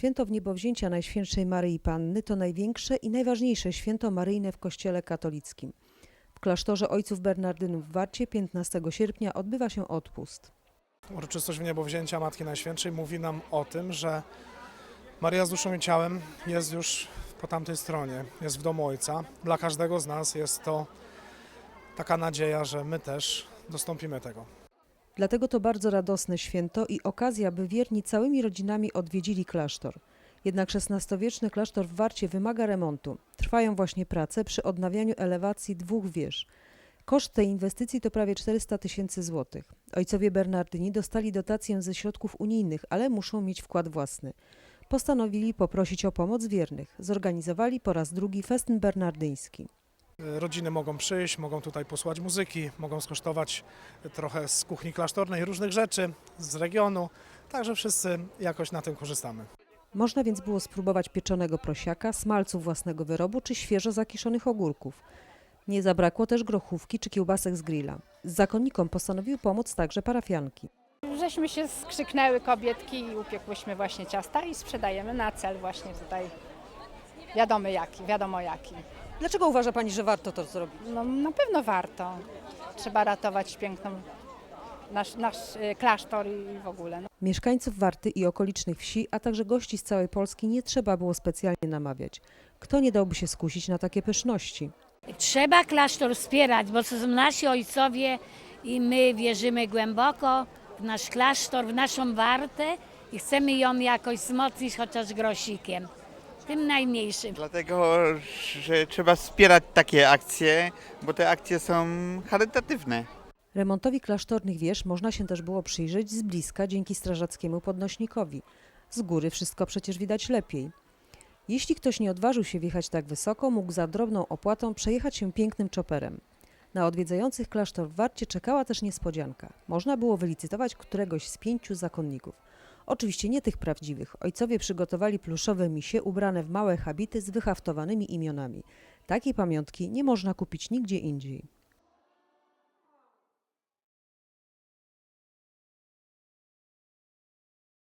Święto Wniebowzięcia Najświętszej Maryi Panny to największe i najważniejsze święto maryjne w Kościele katolickim. W klasztorze ojców Bernardynów w Warcie 15 sierpnia odbywa się odpust. Uroczystość wniebowzięcia Matki Najświętszej mówi nam o tym, że Maria z duszą i ciałem jest już po tamtej stronie, jest w domu Ojca. Dla każdego z nas jest to taka nadzieja, że my też dostąpimy tego. Dlatego to bardzo radosne święto i okazja, by wierni całymi rodzinami odwiedzili klasztor. Jednak XVI-wieczny klasztor w Warcie wymaga remontu. Trwają właśnie prace przy odnawianiu elewacji dwóch wież. Koszt tej inwestycji to prawie 400 tysięcy złotych. Ojcowie Bernardyni dostali dotację ze środków unijnych, ale muszą mieć wkład własny. Postanowili poprosić o pomoc wiernych. Zorganizowali po raz drugi festyn bernardyński. Rodziny mogą przyjść, mogą tutaj posłuchać muzyki, mogą skosztować trochę z kuchni klasztornej różnych rzeczy z regionu, także wszyscy jakoś na tym korzystamy. Można więc było spróbować pieczonego prosiaka, smalcu własnego wyrobu czy świeżo zakiszonych ogórków. Nie zabrakło też grochówki czy kiełbasek z grilla. Z zakonnikom postanowiły pomóc także parafianki. Żeśmy się skrzyknęły kobietki i upiekłyśmy właśnie ciasta i sprzedajemy na cel właśnie tutaj. Wiadomo jaki, wiadomo jaki. Dlaczego uważa Pani, że warto to zrobić? No na pewno warto. Trzeba ratować piękną nasz, nasz y, klasztor i w ogóle. No. Mieszkańców Warty i okolicznych wsi, a także gości z całej Polski nie trzeba było specjalnie namawiać. Kto nie dałby się skusić na takie pyszności? Trzeba klasztor wspierać, bo to są nasi ojcowie i my wierzymy głęboko w nasz klasztor, w naszą wartę i chcemy ją jakoś wzmocnić chociaż grosikiem, tym najmniejszym. Dlatego, że trzeba wspierać takie akcje, bo te akcje są charytatywne. Remontowi klasztornych wież można się też było przyjrzeć z bliska dzięki strażackiemu podnośnikowi. Z góry wszystko przecież widać lepiej. Jeśli ktoś nie odważył się wjechać tak wysoko, mógł za drobną opłatą przejechać się pięknym czoperem. Na odwiedzających klasztor w Warcie czekała też niespodzianka. Można było wylicytować któregoś z pięciu zakonników. Oczywiście nie tych prawdziwych. Ojcowie przygotowali pluszowe misie ubrane w małe habity z wyhaftowanymi imionami. Takiej pamiątki nie można kupić nigdzie indziej.